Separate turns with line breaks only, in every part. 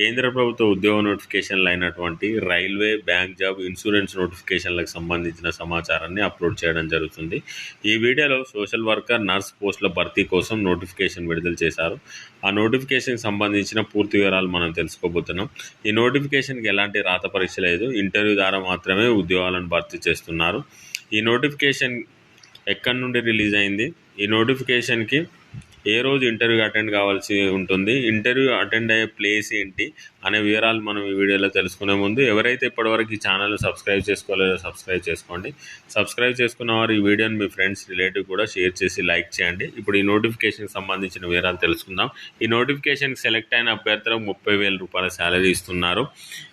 కేంద్ర ప్రభుత్వ ఉద్యోగ నోటిఫికేషన్లు అయినటువంటి రైల్వే బ్యాంక్ జాబ్ ఇన్సూరెన్స్ నోటిఫికేషన్లకు సంబంధించిన సమాచారాన్ని అప్లోడ్ చేయడం జరుగుతుంది. ఈ వీడియోలో సోషల్ వర్కర్ నర్స్ పోస్టుల భర్తీ కోసం నోటిఫికేషన్ విడుదల చేశారు. ఆ నోటిఫికేషన్కి సంబంధించిన పూర్తి వివరాలు మనం తెలుసుకోబోతున్నాం. ఈ నోటిఫికేషన్కి ఎలాంటి రాత పరీక్ష లేదు. ఇంటర్వ్యూ ద్వారా మాత్రమే ఉద్యోగాలను భర్తీ చేస్తున్నారు. ఈ నోటిఫికేషన్ ఎక్కడి నుండి రిలీజ్ అయింది? ఈ నోటిఫికేషన్కి ఏ రోజు ఇంటర్వ్యూ అటెండ్ కావాల్సి ఉంటుంది ఇంటర్వ్యూ అటెండ్ అయ్యే ప్లేస్ ఏంటి అనే వివరాలు మనం ఈ వీడియోలో తెలుసుకునే ముందు ఎవరైతే ఇప్పటివరకు ఈ ఛానల్ సబ్స్క్రైబ్ చేసుకోలేదో సబ్స్క్రైబ్ చేసుకోండి. సబ్స్క్రైబ్ చేసుకున్న వారు ఈ వీడియోని మీ ఫ్రెండ్స్ రిలేటివ్ కూడా షేర్ చేసి లైక్ చేయండి. ఇప్పుడు ఈ నోటిఫికేషన్కి సంబంధించిన వివరాలు తెలుసుకుందాం. ఈ నోటిఫికేషన్కి సెలెక్ట్ అయిన అభ్యర్థులకు ముప్పై వేల రూపాయల శాలరీ ఇస్తున్నారు.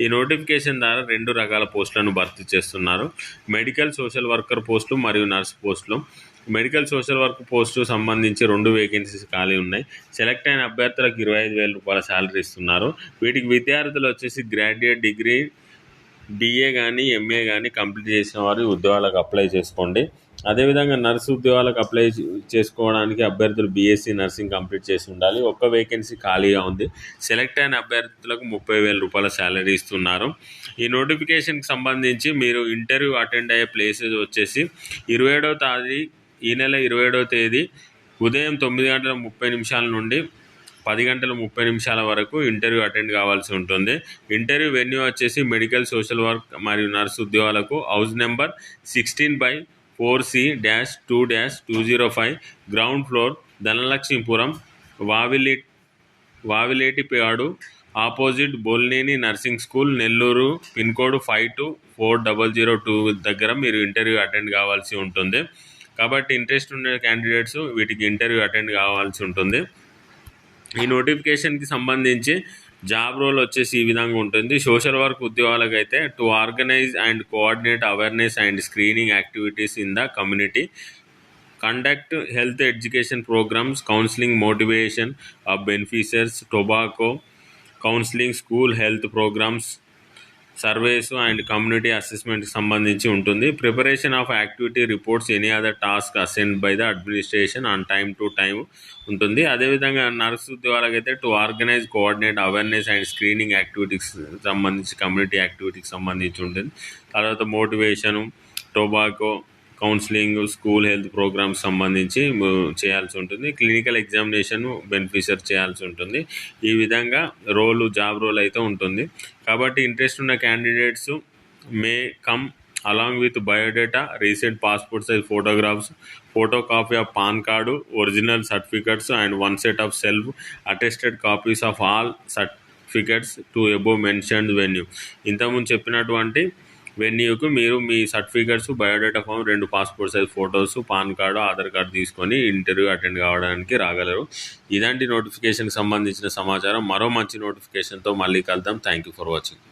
ఈ నోటిఫికేషన్ ద్వారా రెండు రకాల పోస్టులను భర్తీ చేస్తున్నారు. మెడికల్ సోషల్ వర్కర్ పోస్టులు మరియు నర్స్ పోస్టులు. మెడికల్ సోషల్ వర్క్ పోస్టు సంబంధించి రెండు వేకెన్సీస్ ఖాళీ ఉన్నాయి. సెలెక్ట్ అయిన అభ్యర్థులకు ఇరవై ఐదు వేల రూపాయల శాలరీ ఇస్తున్నారు. వీటికి విద్యార్థులు వచ్చేసి గ్రాడ్యుయేట్ డిగ్రీ బిఏ కానీ ఎంఏ కానీ కంప్లీట్ చేసిన వారు ఉద్యోగాలకు అప్లై చేసుకోండి. అదేవిధంగా నర్సు ఉద్యోగాలకు అప్లై చేసుకోవడానికి అభ్యర్థులు బీఎస్సీ నర్సింగ్ కంప్లీట్ చేసి ఉండాలి. ఒక్క వేకెన్సీ ఖాళీగా ఉంది. సెలెక్ట్ అయిన అభ్యర్థులకు ముప్పై వేల రూపాయల శాలరీ ఇస్తున్నారు. ఈ నోటిఫికేషన్కి సంబంధించి మీరు ఇంటర్వ్యూ అటెండ్ అయ్యే ప్లేసెస్ వచ్చేసి ఇరవై ఏడవ తారీఖు ఈ నెల ఇరవై ఏడవ తేదీ ఉదయం తొమ్మిది గంటల ముప్పై నిమిషాల నుండి పది గంటల ముప్పై నిమిషాల వరకు ఇంటర్వ్యూ అటెండ్ కావాల్సి ఉంటుంది. ఇంటర్వ్యూ వెన్యూ వచ్చేసి మెడికల్ సోషల్ వర్క్ మరియు నర్స్ ఉద్యోగాలకు house number sixteen by four C dash two dash two zero five ground floor Dhanalakshmipuram Vavili Vaviletipadu opposite Bolneni nursing school Nellore pin code five two four double zero two దగ్గర మీరు interview attend కావాల్సి ఉంటుంది. కాబట్టి interest ఉన్న candidates వీటికి interview attend కావాల్సి ఉంటుంది. ఈ నోటిఫికేషన్కి సంబంధించి జాబ్ రోల్ వచ్చేసి ఈ విధంగా ఉంటుంది. సోషల్ వర్క్ ఉద్యోగాలకు అయితే to organise and coordinate awareness and screening activities in the community conduct health education programmes counselling motivation of beneficiaries tobacco counselling school health programmes surveys and community అసెస్మెంట్కి సంబంధించి ఉంటుంది. Preparation of activity reports any other task assigned by the administration on time to time ఉంటుంది. అదేవిధంగా nurse ఉద్యోగాలకు అయితే to organise coordinate awareness and screening activities సంబంధించి community యాక్టివిటీకి సంబంధించి ఉంటుంది. తర్వాత motivation tobacco counselling school health programmes సంబంధించి చేయాల్సి ఉంటుంది. క్లినికల్ ఎగ్జామినేషన్ బెనిఫిషర్ చేయాల్సి ఉంటుంది. ఈ విధంగా రోలు జాబ్ రోల్ అయితే ఉంటుంది. కాబట్టి ఇంట్రెస్ట్ ఉన్న candidates may come along with biodata recent passport size photographs photo copy of PAN card original certificates and one set of self attested copies of all certificates to above mentioned venue. ఇంతకుముందు చెప్పినటువంటి వెన్యూకు మీరు మీ certificates biodata form రెండు passport size photos PAN card Aadhaar card తీసుకొని interview attend కావడానికి రాగలరు. ఇలాంటి నోటిఫికేషన్కి సంబంధించిన సమాచారం మరో మంచి నోటిఫికేషన్తో మళ్ళీ కలుద్దాం. Thank you for watching